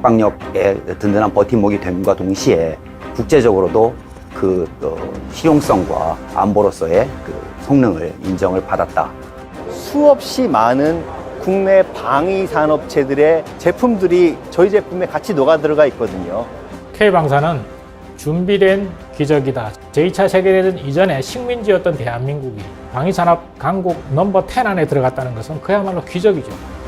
국방력의 든든한 버팀목이 됨과 동시에 국제적으로도 그 어, 실용성과 안보로서의 그 성능을 인정을 받았다. 수없이 많은 국내 방위 산업체들의 제품들이 저희 제품에 같이 녹아 들어가 있거든요. K방사는 준비된 기적이다. 제2차 세계대전 이전에 식민지였던 대한민국이 방위산업 강국 넘버 10 안에 들어갔다는 것은 그야말로 기적이죠.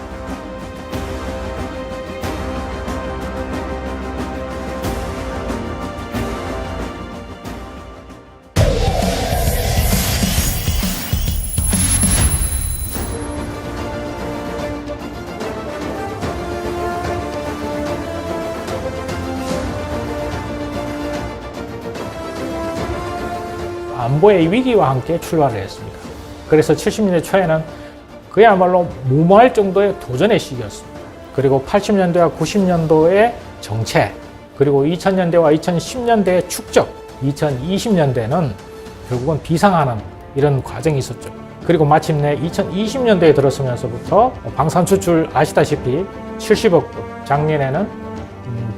안보의 위기와 함께 출발을 했습니다. 그래서 70년대 초에는 그야말로 무모할 정도의 도전의 시기였습니다. 그리고 80년대와 90년도의 정체, 그리고 2000년대와 2010년대의 축적, 2020년대는 결국은 비상하는 이런 과정이 있었죠. 그리고 마침내 2020년대에 들어서면서부터 방산 수출 아시다시피 70억 불, 작년에는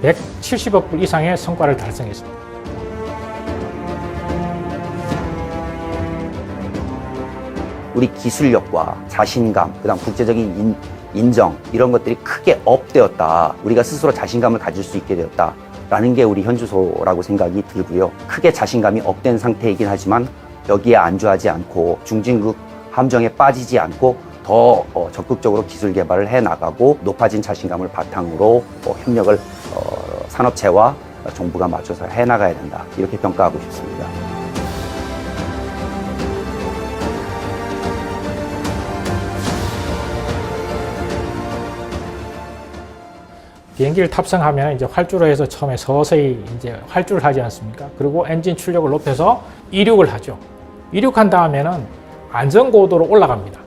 170억 불 이상의 성과를 달성했습니다. 우리 기술력과 자신감, 그다음 국제적인 인, 인 정 이런 것들이 크게 업되었다. 우리가 스스로 자신감을 가질 수 있게 되었다 라는 게 우리 현주소라고 생각이 들고요. 크게 자신감이 업된 상태이긴 하지만 여기에 안주하지 않고 중진국 함정에 빠지지 않고 더 어, 적극적으로 기술 개발을 해 나가고 높아진 자신감을 바탕으로 어, 협력을 어, 산업체와 정부가 맞춰서 해 나가야 된다 이렇게 평가하고 싶습니다. 비행기를 탑승하면 이제 활주로 해서 처음에 서서히 이제 활주를 하지 않습니까? 그리고 엔진 출력을 높여서 이륙을 하죠. 이륙한 다음에는 안전고도로 올라갑니다.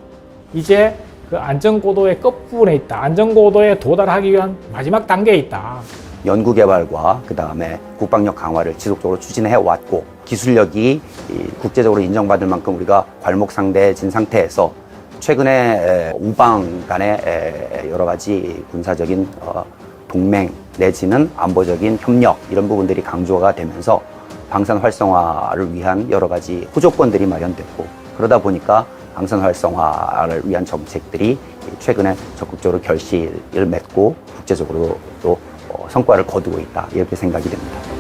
이제 그 안전고도의 끝부분에 있다. 안전고도에 도달하기 위한 마지막 단계에 있다. 연구 개발과 그 다음에 국방력 강화를 지속적으로 추진해 왔고 기술력이 이 국제적으로 인정받을 만큼 우리가 괄목상대해진 상태에서 최근에 에, 우방 간의 에, 여러 가지 군사적인 어, 동맹 내지는 안보적인 협력 이런 부분들이 강조가 되면서 방산 활성화를 위한 여러 가지 호조건들이 마련됐고 그러다 보니까 방산 활성화를 위한 정책들이 최근에 적극적으로 결실을 맺고 국제적으로 또 어, 성과를 거두고 있다 이렇게 생각이 됩니다.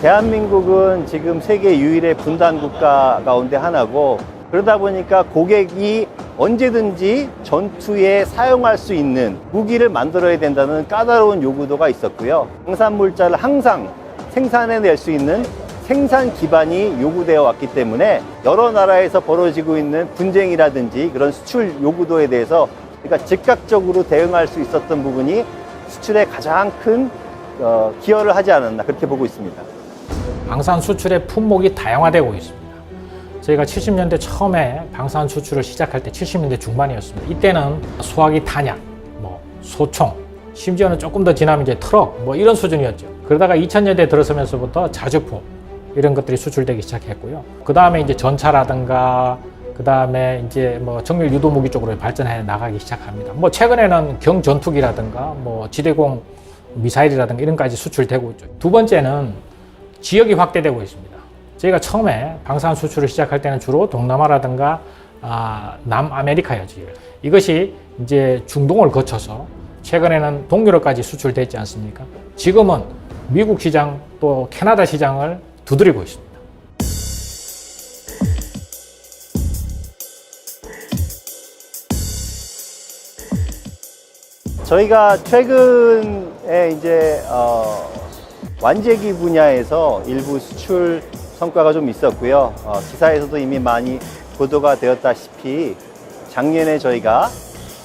대한민국은 지금 세계 유일의 분단 국가 가운데 하나고 그러다 보니까 고객이 언제든지 전투에 사용할 수 있는 무기를 만들어야 된다는 까다로운 요구도가 있었고요. 방산물자를 항상 생산해낼 수 있는 생산 기반이 요구되어 왔기 때문에 여러 나라에서 벌어지고 있는 분쟁이라든지 그런 수출 요구도에 대해서 그러니까 즉각적으로 대응할 수 있었던 부분이 수출에 가장 큰 어, 기여를 하지 않았나 그렇게 보고 있습니다. 방산 수출의 품목이 다양화되고 있습니다. 저희가 70년대 처음에 방산 수출을 시작할 때 70년대 중반이었습니다. 이때는 소화기 탄약, 뭐 소총, 심지어는 조금 더 지나면 이제 트럭, 뭐 이런 수준이었죠. 그러다가 2000년대 들어서면서부터 자주품 이런 것들이 수출되기 시작했고요. 그 다음에 이제 전차라든가 그 다음에 이제 뭐 정밀 유도 무기 쪽으로 발전해 나가기 시작합니다. 뭐 최근에는 경전투기라든가 뭐 지대공 미사일이라든가 이런까지 수출되고 있죠. 두 번째는 지역이 확대되고 있습니다. 저희가 처음에 방산 수출을 시작할 때는 주로 동남아라든가 아, 남아메리카였지. 이것이 이제 중동을 거쳐서 최근에는 동유럽까지 수출됐지 않습니까? 지금은 미국 시장 또 캐나다 시장을 두드리고 있습니다. 저희가 최근에 이제 어, 완제기 분야에서 일부 수출 성과가 좀 있었고요. 어, 기사에서도 이미 많이 보도가 되었다시피 작년에 저희가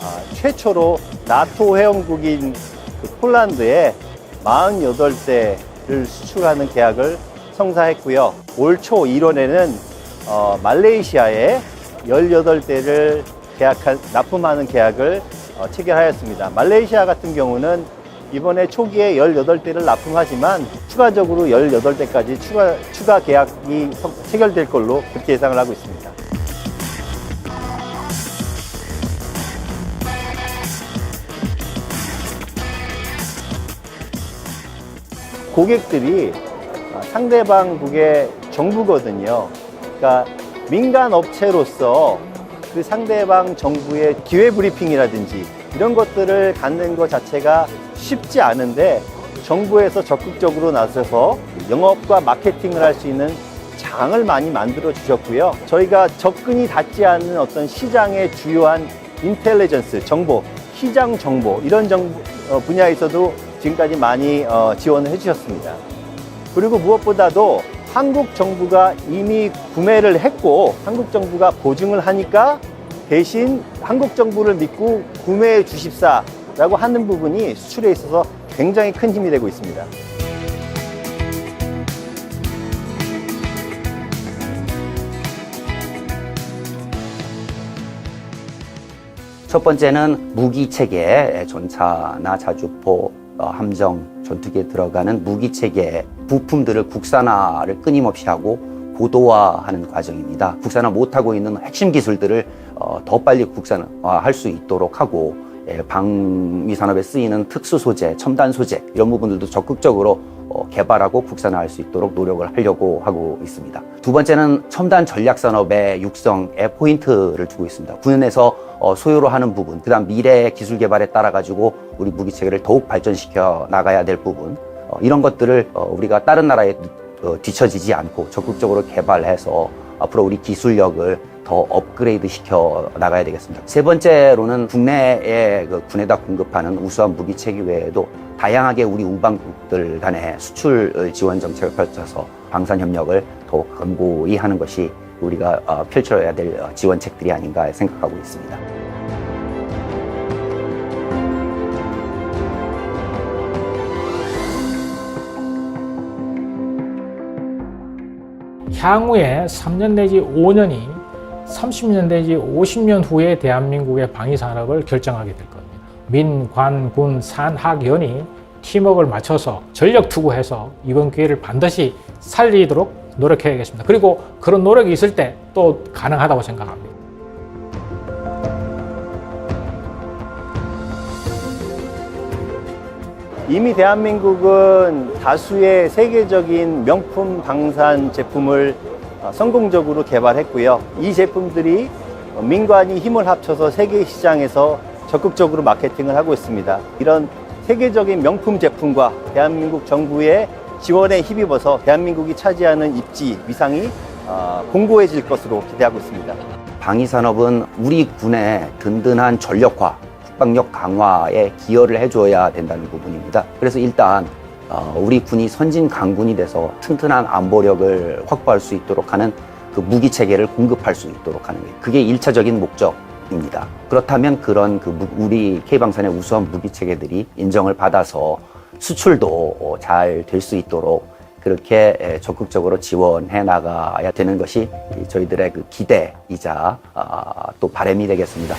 아, 최초로 나토 회원국인 그 폴란드에 48대를 수출하는 계약을 성사했고요. 올 초 1월에는 어, 말레이시아에 18대를 계약한 납품하는 계약을 어, 체결하였습니다. 말레이시아 같은 경우는 이번에 초기에 18대를 납품하지만 추가적으로 18대까지 추가, 추가 계약이 성- 체결될 걸로 그렇게 예상을 하고 있습니다. 고객들이 아, 상대방 국의 정부거든요. 그러니까 민간 업체로서 그 상대방 정부의 기회 브리핑이라든지 이런 것들을 갖는 것 자체가 쉽지 않은데 정부에서 적극적으로 나서서 영업과 마케팅을 할 수 있는 장을 많이 만들어 주셨고요. 저희가 접근이 닿지 않는 어떤 시장의 주요한 인텔리전스 정보, 시장 정보 이런 정보 어, 분야에서도 지금까지 많이 어, 지원을 해주셨습니다. 그리고 무엇보다도 한국 정부가 이미 구매를 했고 한국 정부가 보증을 하니까 대신 한국 정부를 믿고 구매해 주십사 라고 하는 부분이 수출에 있어서 굉장히 큰 힘이 되고 있습니다. 첫 번째는 무기 체계, 전차나 자주포, 어, 함정, 전투기에 들어가는 무기 체계 부품들을 국산화를 끊임없이 하고 고도화하는 과정입니다. 국산화 못하고 있는 핵심 기술들을 어, 더 빨리 국산화할 수 있도록 하고 예, 방위 산업에 쓰이는 특수 소재, 첨단 소재 이런 부분들도 적극적으로 어, 개발하고 국산화할 수 있도록 노력을 하려고 하고 있습니다. 두 번째는 첨단 전략 산업의 육성에 포인트를 두고 있습니다. 군에서 어, 소요로 하는 부분, 그다음 미래 기술 개발에 따라 가지고 우리 무기 체계를 더욱 발전시켜 나가야 될 부분, 어, 이런 것들을 어, 우리가 다른 나라에 어, 뒤처지지 않고 적극적으로 개발해서 앞으로 우리 기술력을 더 업그레이드 시켜 나가야 되겠습니다. 세 번째로는 국내에 그 군에다 공급하는 우수한 무기 체계 외에도 다양하게 우리 우방국들 간의 수출 지원 정책을 펼쳐서 방산 협력을 더욱 견고히 하는 것이 우리가 어, 펼쳐야 될 어, 지원책들이 아닌가 생각하고 있습니다. 향후에 3년 내지 5년이 30년 내지 50년 후에 대한민국의 방위 산업을 결정하게 될 겁니다. 민, 관, 군, 산, 학, 연이 팀워크를 맞춰서 전력 투구해서 이번 기회를 반드시 살리도록 노력해야겠습니다. 그리고 그런 노력이 있을 때 또 가능하다고 생각합니다. 이미 대한민국은 다수의 세계적인 명품 방산 제품을 어, 성공적으로 개발했고요. 이 제품들이 어, 민관이 힘을 합쳐서 세계 시장에서 적극적으로 마케팅을 하고 있습니다. 이런 세계적인 명품 제품과 대한민국 정부의 지원에 힘입어서 대한민국이 차지하는 입지, 위상이 어, 공고해질 것으로 기대하고 있습니다. 방위 산업은 우리 군의 든든한 전력화, 국방력 강화에 기여를 해줘야 된다는 부분입니다. 그래서 일단 어, 우리 군이 선진 강군이 돼서 튼튼한 안보력을 확보할 수 있도록 하는 그 무기 체계를 공급할 수 있도록 하는 게 그게 일차적인 목적입니다. 그렇다면 그런 그 무- 우리 K방산의 우수한 무기 체계들이 인정을 받아서 수출도 잘 될 수 있도록 그렇게 에, 적극적으로 지원해 나가야 되는 것이 이 저희들의 그 기대이자 아, 또 바람이 되겠습니다.